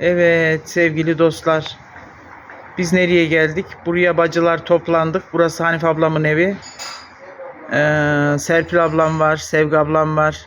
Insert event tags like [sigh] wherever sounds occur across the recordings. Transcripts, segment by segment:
Evet sevgili dostlar. Biz nereye geldik? Buraya bacılar toplandık. Burası Hanif ablamın evi. Ee, Serpil ablam var. Sevgi ablam var.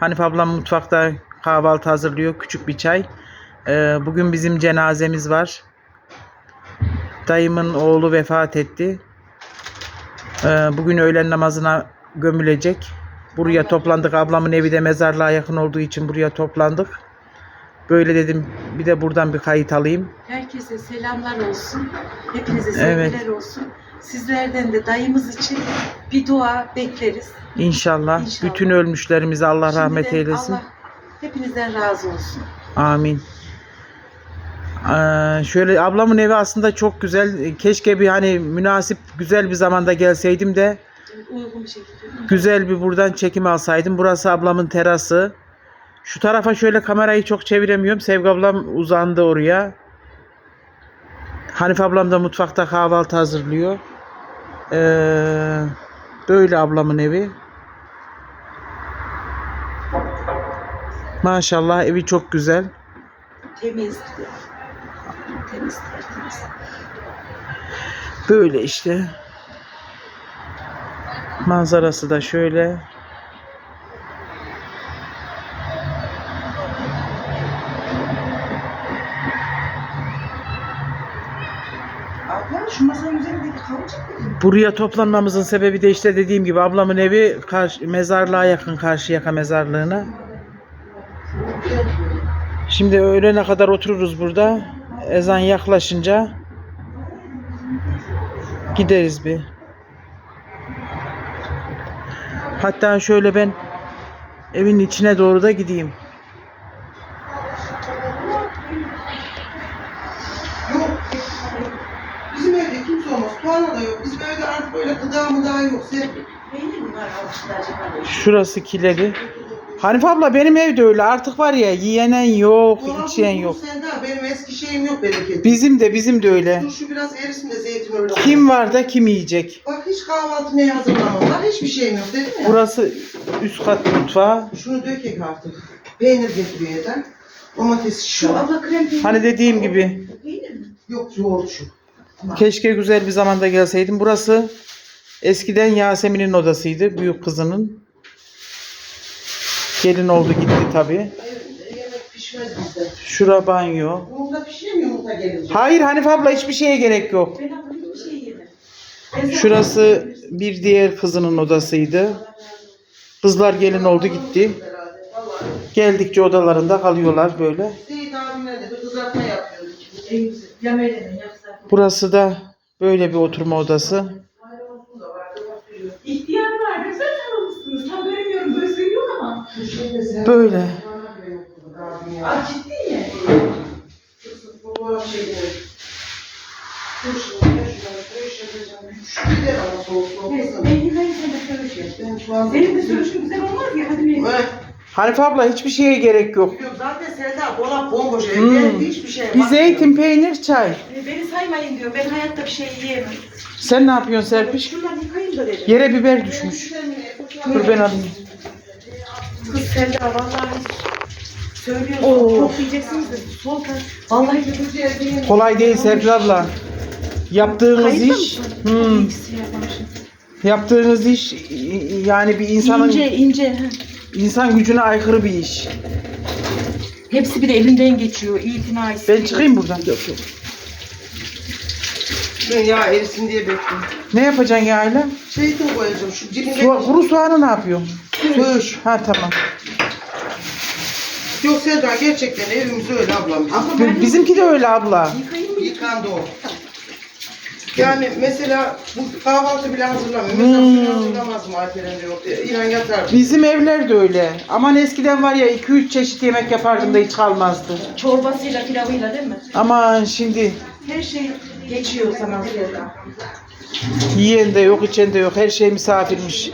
Hanif ablam mutfakta kahvaltı hazırlıyor. Küçük bir çay. Ee, bugün bizim cenazemiz var. Dayımın oğlu vefat etti. Ee, bugün öğlen namazına gömülecek. Buraya toplandık. Ablamın evi de mezarlığa yakın olduğu için buraya toplandık. Böyle dedim bir de buradan bir kayıt alayım. Herkese selamlar olsun. Hepinize Evet. sevgiler olsun. Sizlerden de dayımız için bir dua bekleriz. İnşallah, İnşallah. bütün ölmüşlerimize Allah rahmet Şimdiden eylesin. Allah hepinizden razı olsun. Amin. Ee, şöyle ablamın evi aslında çok güzel. Keşke bir hani münasip güzel bir zamanda gelseydim de Uygun bir şekilde. güzel bir buradan çekim alsaydım. Burası ablamın terası. Şu tarafa şöyle kamerayı çok çeviremiyorum. Sevgi ablam uzandı oraya. Hanif ablam da mutfakta kahvaltı hazırlıyor. Ee, böyle ablamın evi. Maşallah evi çok güzel. Temiz. Temiz, tertemiz. Böyle işte. Manzarası da şöyle. Buraya toplanmamızın sebebi de işte dediğim gibi ablamın evi karşı, mezarlığa yakın Karşıyaka mezarlığına. Şimdi öğlene kadar otururuz burada. Ezan yaklaşınca gideriz bir. Hatta şöyle ben evin içine doğru da gideyim. Yok. Bizim evde kimse olmaz. Tuğla da yok. Bizim evde artık böyle gıda mıda yok. Sevgi. Peynir mi var alıştı acaba? Şurası kileri. Hanife abla benim evde öyle artık var ya yiyenen yok, içen yok. Sende benim eski şeyim yok benim Bizim de bizim de öyle. Dur şu biraz erisin de zeytin öyle. Kim var da kim yiyecek? Bak hiç kahvaltı ne hazırlamadılar. Hiçbir şeyim yok dedim ya. Burası üst kat mutfağı. Şunu dökek artık. Peynir getiriyor eden. Domates Şu şu. abla krem peynir. Hani dediğim gibi Peynir mi? Yok yoğurt şu. Keşke güzel bir zamanda gelseydim. Burası eskiden Yasemin'in odasıydı. Büyük kızının. Gelin oldu gitti tabi. Yemek pişmez bizde. Şura banyo. Yumurta gelince? Hayır Hanife abla hiçbir şeye gerek yok. Şurası bir diğer kızının odasıydı. Kızlar gelin oldu gitti. Geldikçe odalarında kalıyorlar böyle. Seyit abimle de bir kızartma yapıyorduk. En güzel. Burası da böyle bir oturma odası. Böyle yap. Benim de sürüşüm güzel olmaz ya. Hadi Meryem. Hanife abla hiçbir şeye gerek yok. Zaten Selda dolap bomboş evde Hmm. hiçbir şey Bir var. zeytin, peynir, çay. E, Beni saymayın diyor. Ben hayatta bir şey yiyemem. Sen ne yapıyorsun Serpiş? Şuradan yıkayayım da dedim. Yere biber düşmüş. Dur ben alayım. Kız Selda vallahi söylüyorum. Oo. Çok diyeceksiniz de sol taraf. Vallahi Kolay değil Serpil abla. Yaptığınız Kayıtlı iş, mısın? hmm, yaptığınız iş yani bir insanın İnce ince. ha. İnsan gücüne aykırı bir iş. Hepsi bir de elinden geçiyor. İtina istiyor. Ben çıkayım buradan. Ben ya erisin diye bekliyorum. Ne yapacaksın ya Ayla? Zeytin koyacağım şu dibine. Su, kuru soğanı ne yapıyorsun? Söğüş. Ha tamam. Yok Selda gerçekten evimiz öyle ablam. B- Bizimki de öyle abla. Yıkayayım mı? Yıkandı o. Yani mesela bu kahvaltı bile hazırlamıyor. Mesela Hmm. hmm. hazırlamaz mı Alperen diyor. E, İnan yatar. Bizim evler de öyle. Aman eskiden var ya 2-3 çeşit yemek yapardım da hiç kalmazdı. Çorbasıyla pilavıyla değil mi? Aman şimdi Her şey geçiyor sana Selda. yiyen de yok, içen de yok. Her şey misafirmiş.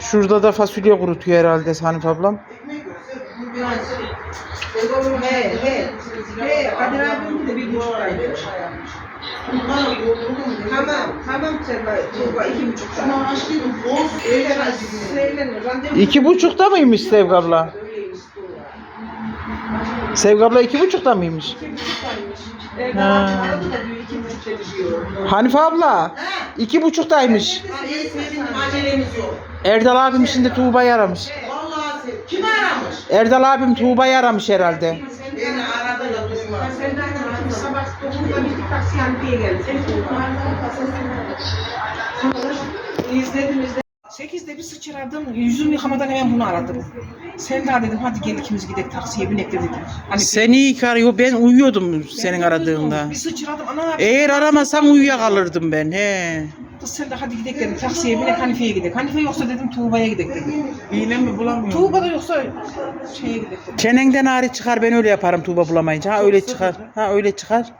Şurada da fasulye kurutuyor herhalde Hanif ablam. Ekmek yok. Sen bunu biraz... He he. He Kadir abim de bir buçuk ay vermiş. Tamam, tamam Selda. Çorba iki buçuk. Şunu açtıydım. Boz. Öyle Söylenir. Randevu İki buçukta mıymış Sevgi abla? Sevgi abla iki buçukta mıymış? Erdal abi aradı da diyor iki buçuk çalışıyor. Hanife abla iki buçuktaymış. Ha, acelemiz yok. Erdal abim şimdi Tuğba'yı aramış. Kim aramış? Erdal abim Tuğba'yı aramış herhalde. Beni aradı da duymadım. Sen de aradı. Sabah 9'da bir taksi Hanifi'ye geldi. Sen İzledim izledim. Sekizde bir sıçradım. Yüzümü yıkamadan hemen bunu aradım. Sen daha dedim hadi gel ikimiz gidelim taksiye binek de dedim. Hani Seni iyi arıyor. Ben uyuyordum senin aradığında. Bir sıçradım ana. Eğer aramasan uyuyakalırdım ben. He. Kız sen de hadi gidelim dedim. Taksiye binek Hanife'ye gidelim. Hanife yoksa dedim Tuğba'ya gidelim dedim. İğne mi bulamıyorum? Tuğba'da yoksa şeye gidelim dedim. Çenenden ağrı çıkar ben öyle yaparım Tuğba bulamayınca. Ha öyle çıkar. Ha öyle çıkar.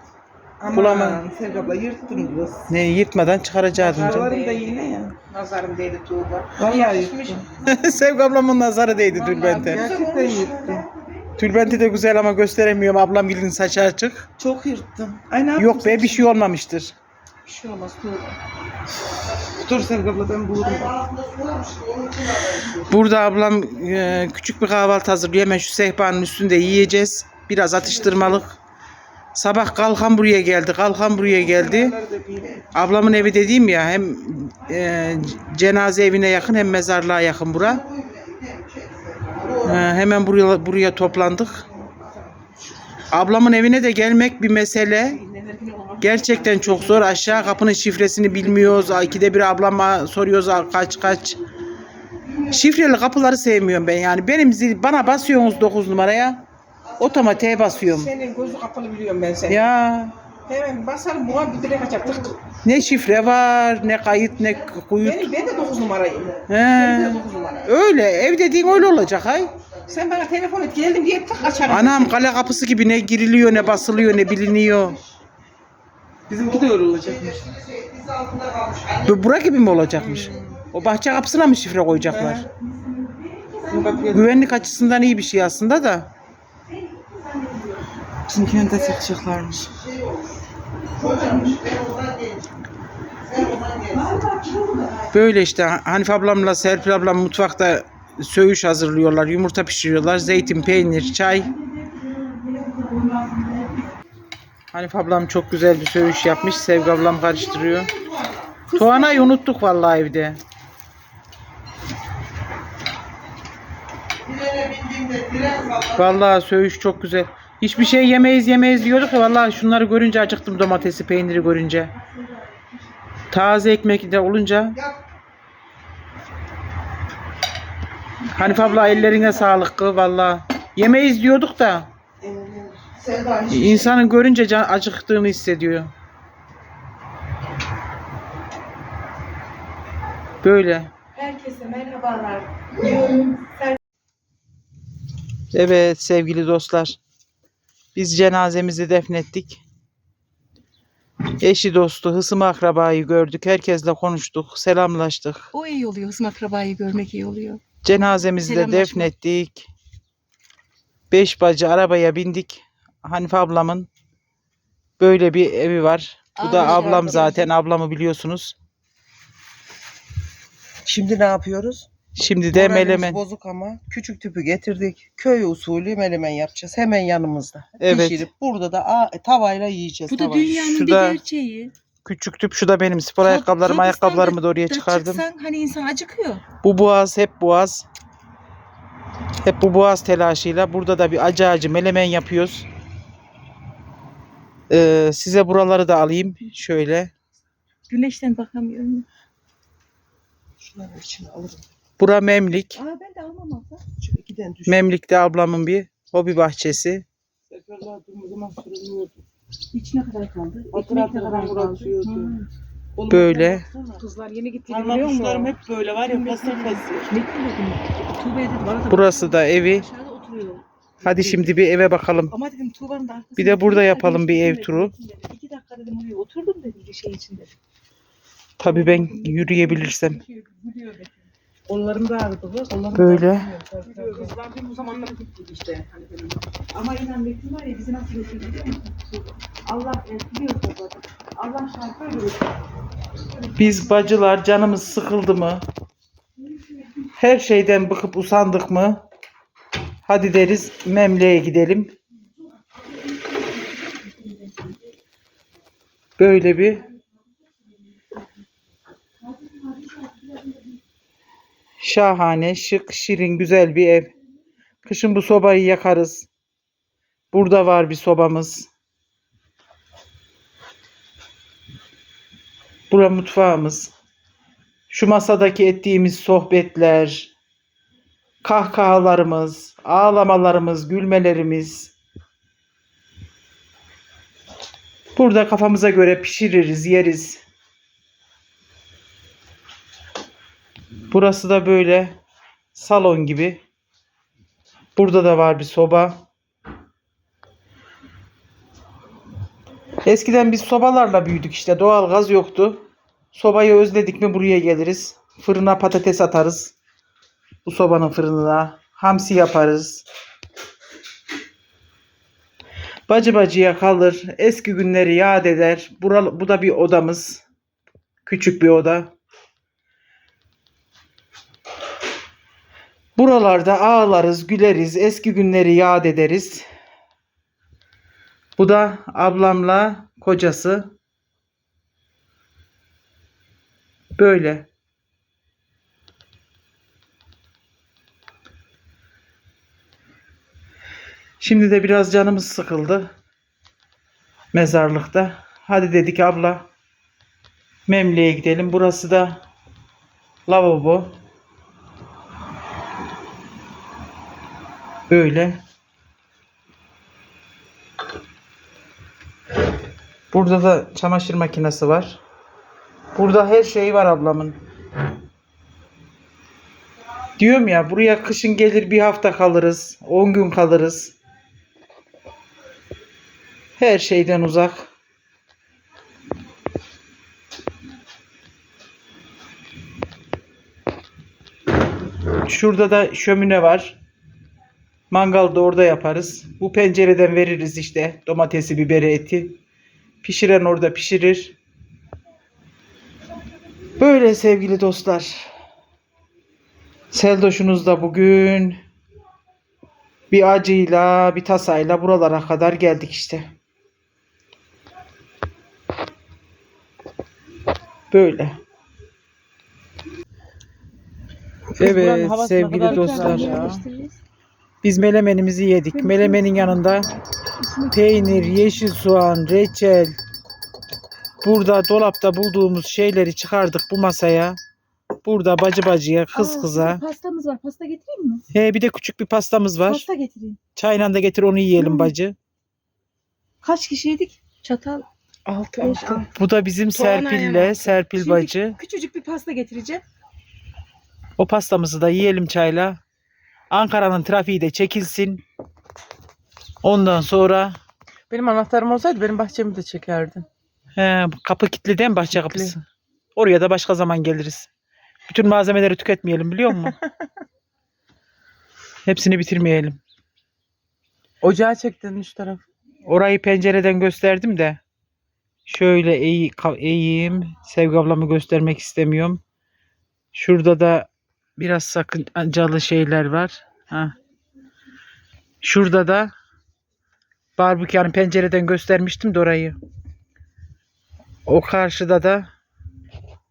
Bulamam. Sevgi abla yırttın kız. Ne yırtmadan çıkaracaktım canım. Aralarım da yine ya. Nazarım değdi Tuğba. Vallahi Yakışmış. [laughs] Sevgi ablamın nazarı değdi tülbente. Gerçekten yırttım. Tülbenti de güzel ama gösteremiyorum. Ablam gilin saçı açık. Çok yırttım. Ay ne Yok be bir şey olmamıştır. Bir şey olmaz Tuğba. Dur Sevgi abla ben bulurum. Burada ablam e, küçük bir kahvaltı hazırlıyor. Hemen şu sehpanın üstünde yiyeceğiz. Biraz atıştırmalık. Sabah kalkan buraya geldi. Kalkan buraya geldi. Ablamın evi dediğim ya hem e, cenaze evine yakın hem mezarlığa yakın bura. E, hemen buraya buraya toplandık. Ablamın evine de gelmek bir mesele. Gerçekten çok zor. Aşağı kapının şifresini bilmiyoruz. İkide bir ablama soruyoruz "Aa, kaç kaç. Şifreli kapıları sevmiyorum ben yani. Benim zil bana basıyorsunuz 9 numaraya. Otomatiğe basıyorum. Senin gözü kapalı biliyorum ben seni. Ya Hemen basarım buna bir direk açar tık. ne şifre var, ne kayıt, ne kuyut. Benim ben de 9 numarayım. He. Ben de 9 numara. Öyle ev dediğin öyle olacak hay. Sen bana telefon et geldim diye tık açarım. Anam kale kapısı gibi ne giriliyor ne basılıyor ne biliniyor. Bizimki de öyle olacakmış. Bu bura gibi mi olacakmış? O bahçe kapısına mı şifre koyacaklar? Güvenlik açısından iyi bir şey aslında da. bizimkinin de gençsin. Böyle işte Hanife ablamla Serpil ablam mutfakta söğüş hazırlıyorlar, yumurta pişiriyorlar, zeytin, peynir, çay. Hanife ablam çok güzel bir söğüş yapmış, Sevgi ablam karıştırıyor. Tuana'yı unuttuk vallahi tren salladı. Vallahi söğüş çok güzel. Hiçbir şey yemeyiz yemeyiz diyorduk ya vallahi şunları görünce acıktım domatesi, peyniri görünce. Taze ekmek de olunca. Yap. Hanife abla ellerine sağlık vallahi. Yemeyiz diyorduk da. İnsanın görünce can acıktığını hissediyor. Böyle. Herkese merhabalar. Evet sevgili dostlar. Biz cenazemizi defnettik. Eşi dostu, hısım akrabayı gördük. Herkesle konuştuk, selamlaştık. O iyi oluyor. Hısım akrabayı görmek iyi oluyor. Cenazemizi de defnettik. Beş bacı arabaya bindik. Hanife ablamın böyle bir evi var. Bu da Abi, ablam ablam. zaten. Ablamı biliyorsunuz. Şimdi ne yapıyoruz? Şimdi de Moralimiz melemen. bozuk ama küçük tüpü getirdik. Köy usulü melemen yapacağız. Hemen yanımızda. Evet. Pişirip burada da a, tavayla yiyeceğiz. Bu da tavayla. dünyanın Şurada- bir gerçeği. Küçük tüp şu da benim spor Kab- ayakkabılarım, kabristan'da ayakkabılarımı da oraya da çıkardım. Çıksan hani insan acıkıyor. Bu boğaz hep boğaz. Hep bu boğaz telaşıyla. Burada da bir acı acı melemen yapıyoruz. Ee, size buraları da alayım. Şöyle. Güneşten bakamıyorum. Şunları içine alırım. Bura Memlik. Aa ben de almam abla. Şu ikiden düş. Memlik'te ablamın bir hobi bahçesi. Seferler durduğu zaman sürünüyordu. İç ne kadar kaldı? Hatırlatmadan bırakıyordu. Oğlum, Böyle. baksana. Kızlar yeni gitti biliyor musun? hep böyle var ya pasta pasta. Ne? Tuğba'ya dedim. Arada Burası da evi. Oturuyor. Hadi şimdi bir eve bakalım. Ama dedim Tuğba'nın da arkasında. Bir de burada yapalım bir ev Dedim, turu. İki dakika dedim oraya oturdum dedim bir şey içinde. Tabii ben yürüyebilirsem. Kollarım da ağrıdı. Kollarım Böyle. Kızlar bir bu zamanlar gittik işte. Hani benim. Ama inan Metin var ya bizi nasıl götürdü biliyor musun? Allah e, biliyor zaten. Allah şarkı öyle Biz bacılar canımız sıkıldı mı? Her şeyden bıkıp usandık mı? Hadi deriz Memle'ye gidelim. Böyle bir şahane, şık, şirin, güzel bir ev. Kışın bu sobayı yakarız. Burada var bir sobamız. Bura mutfağımız. Şu masadaki ettiğimiz sohbetler, kahkahalarımız, ağlamalarımız, gülmelerimiz. Burada kafamıza göre pişiririz, yeriz. Burası da böyle salon gibi. Burada da var bir soba. Eskiden biz sobalarla büyüdük işte. Doğal gaz yoktu. Sobayı özledik mi buraya geliriz. Fırına patates atarız. Bu sobanın fırınına. Hamsi yaparız. Bacı bacıya kalır. Eski günleri yad eder. Bural, bu da bir odamız. Küçük bir oda. Buralarda ağlarız, güleriz, eski günleri yad ederiz. Bu da ablamla kocası. Böyle. Şimdi de biraz canımız sıkıldı. Mezarlıkta. Hadi dedik abla. Memle'ye gidelim. Burası da lavabo. Böyle. Burada da çamaşır makinesi var. Burada her şey var ablamın. Diyorum ya buraya kışın gelir bir hafta kalırız. 10 gün kalırız. Her şeyden uzak. Şurada da şömine var. Mangal da orada yaparız. Bu pencereden veririz işte domatesi, biberi, eti. Pişiren orada pişirir. Böyle sevgili dostlar. Seldoş'unuz da bugün bir acıyla, bir tasayla buralara kadar geldik işte. Böyle. Evet sevgili dostlar. Biz melemenimizi yedik. Melemenin yanında peynir, yeşil soğan, reçel. Burada dolapta bulduğumuz şeyleri çıkardık bu masaya. Burada bacı bacıya, kız Aa, kıza. Pastamız var. Pasta getireyim mi? He bir de küçük bir pastamız var. Pasta getireyim. Çayla da getir onu yiyelim Hı. bacı. Kaç kişiydik? Çatal. Altı altı. Bu da bizim Soğan Serpil'le, ayağına. Serpil Şimdi bacı. Küçücük bir pasta getireceğim. O pastamızı da yiyelim çayla. Ankara'nın trafiği de çekilsin. Ondan sonra Benim anahtarım olsaydı benim bahçemi de çekerdin. he, kapı kilitli değil mi bahçe Kilitli. kapısı? Oraya da başka zaman geliriz. Bütün malzemeleri tüketmeyelim biliyor musun? [laughs] Hepsini bitirmeyelim. Ocağı çektin üç taraf. Orayı pencereden gösterdim de. Şöyle eğ, eğeyim. Sevgi ablamı göstermek istemiyorum. Şurada da biraz sakıncalı şeyler var. Ha. Şurada da barbekü pencereden göstermiştim de orayı. O karşıda da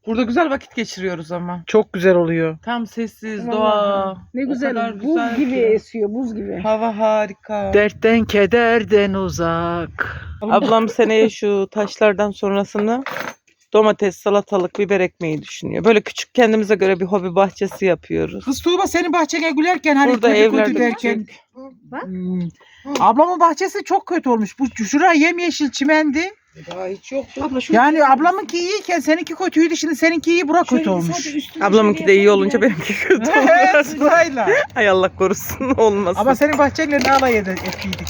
Burada güzel vakit geçiriyoruz ama. çok güzel oluyor. Tam sessiz, doğa. Ne O güzel. buz güzel gibi ki. esiyor. Buz gibi. Hava harika. Dertten kederden uzak. Ablam seneye şu taşlardan sonrasını domates, salatalık, biber ekmeği düşünüyor. Böyle küçük kendimize göre bir hobi bahçesi yapıyoruz. Kız Tuğba senin bahçene gülerken hani Burada kötü evler kötü de derken. küçük. Hmm. Ablamın bahçesi çok kötü olmuş. Bu şuraya yemyeşil çimendi. Daha hiç yoktu. Abla şu Yani ablamınki iyiyken seninki kötüydü. Şimdi seninki iyi bura kötü olmuş. Ablamınki de iyi olunca benimki kötü Evet sırayla. [laughs] Hay Allah korusun [laughs] olmasın. Ama senin bahçeyle ne alay ed- ettiydik.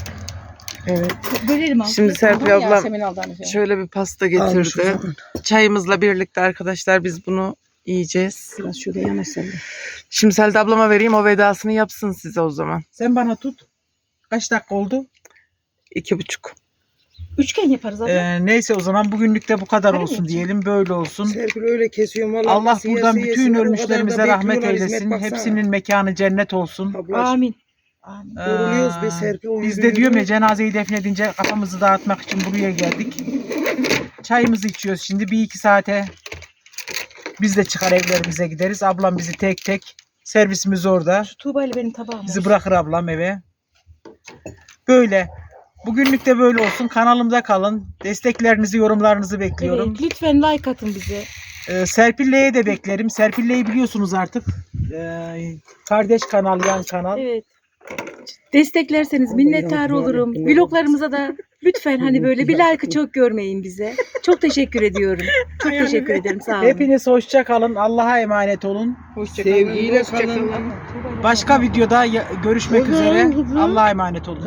Evet. Bölerim abla. Şimdi Serpil ablam hani. Şöyle bir pasta getirdi. Çayımızla birlikte arkadaşlar biz bunu yiyeceğiz. Biraz şurada yanaşsın. Şimdi Selda ablama vereyim o vedasını yapsın size o zaman. Sen bana tut. Kaç dakika oldu? İki buçuk. Üçgen yaparız abla. Ee, neyse o zaman bugünlük de bu kadar Öyle mi olsun yapacağım? diyelim. Böyle olsun. Serpil öyle kesiyorum vallahi. Allah nasıl buradan yese bütün ölmüşlerimize rahmet eylesin. Hepsinin mekanı cennet olsun. Ablacığım, Amin. Yoruluyoruz be Serpil. Biz de diyorum ya cenazeyi defnedince kafamızı dağıtmak için buraya geldik. çayımızı içiyoruz şimdi bir iki saate. Biz de çıkar evlerimize gideriz. Ablam bizi tek tek servisimiz orada. Şu Tuğba ile benim tabağım Bizi var. bırakır ablam eve. Böyle. Bugünlük de böyle olsun. Kanalımda kalın. Desteklerinizi, yorumlarınızı bekliyorum. Evet, lütfen like atın bize. Ee, Serpille'ye de beklerim. Serpille'yi biliyorsunuz artık. Ee, kardeş kanal, yan kanal. Evet. Desteklerseniz minnettar olurum. Vloglarımıza da lütfen hani böyle bir like'ı çok görmeyin bize. Çok teşekkür ediyorum. Çok teşekkür ederim. Sağ olun. Hepiniz hoşça kalın. Allah'a emanet olun. Hoşçakalın. Sevgiyle hoşça kalın. kalın. Başka videoda ya- görüşmek üzere. Allah'a emanet olun.